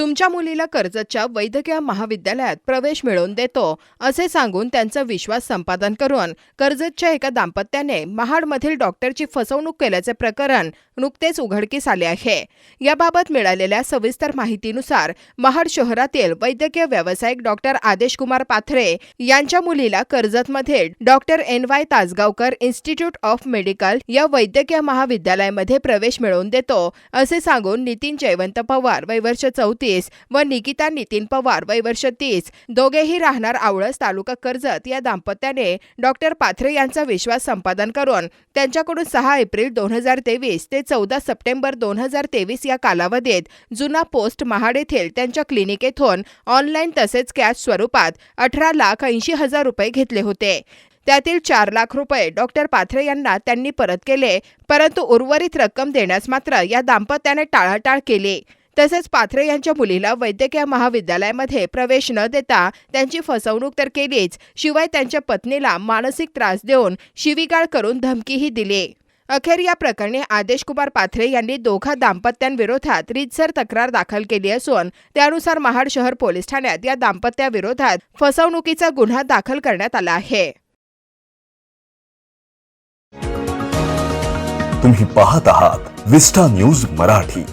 तुमच्या मुलीला कर्जतच्या वैद्यकीय महाविद्यालयात प्रवेश मिळवून देतो असे सांगून त्यांचा विश्वास संपादन करून कर्जतच्या एका दाम्पत्याने महाडमधील डॉक्टरची फसवणूक केल्याचे प्रकरण नुकतेच उघडकीस आले आहे. याबाबत मिळालेल्या सविस्तर माहितीनुसार महाड शहरातील वैद्यकीय व्यावसायिक डॉक्टर आदेश कुमार पाथरे यांच्या मुलीला कर्जतमध्ये doctor N Y Tasgaonkar institute of medical या वैद्यकीय महाविद्यालयामध्ये प्रवेश मिळवून देतो असे सांगून नितीन जयवंत पवार वैवर्ष चौथी तीस व निकिता नितीन पवार वय वर्ष तीस. दोघेही राहणार आवळस तालुका कर्जत या दाम्पत्याने डॉक्टर पाथरे यांचा विश्वास संपादन करून त्यांच्याकडून सहा एप्रिल दोन हजार तेवीस ते चौदा सप्टेंबर दोन हजार तेवीस या कालावधीत जुना पोस्ट महाड येथील त्यांच्या क्लिनिकेतून ऑनलाईन तसेच कॅश स्वरूपात अठरा लाख ऐंशी हजार रुपये घेतले होते. त्यातील चार लाख रुपये डॉक्टर पाथरे यांना त्यांनी परत केले परंतु उर्वरित रक्कम देण्यास मात्र या दाम्पत्याने टाळाटाळ केली. तसेच पाथरे यांच्या मुलीला वैद्यकीय महाविद्यालयामध्ये प्रवेश न देता त्यांची फसवणूक तर केलीच शिवाय त्यांच्या पत्नीला मानसिक त्रास देऊन शिवीगाळ करून धमकीही दिली. अखेर या प्रकरणी आदेश कुमार पाथरे यांनी दोघा दाम्पत्यांविरोधात रीतसर तक्रार दाखल केली असून त्यानुसार महाड शहर पोलीस ठाण्यात या दाम्पत्याविरोधात फसवणुकीचा गुन्हा दाखल करण्यात आला आहे. तुम्ही पाहत आहात विस्टा न्यूज मराठी.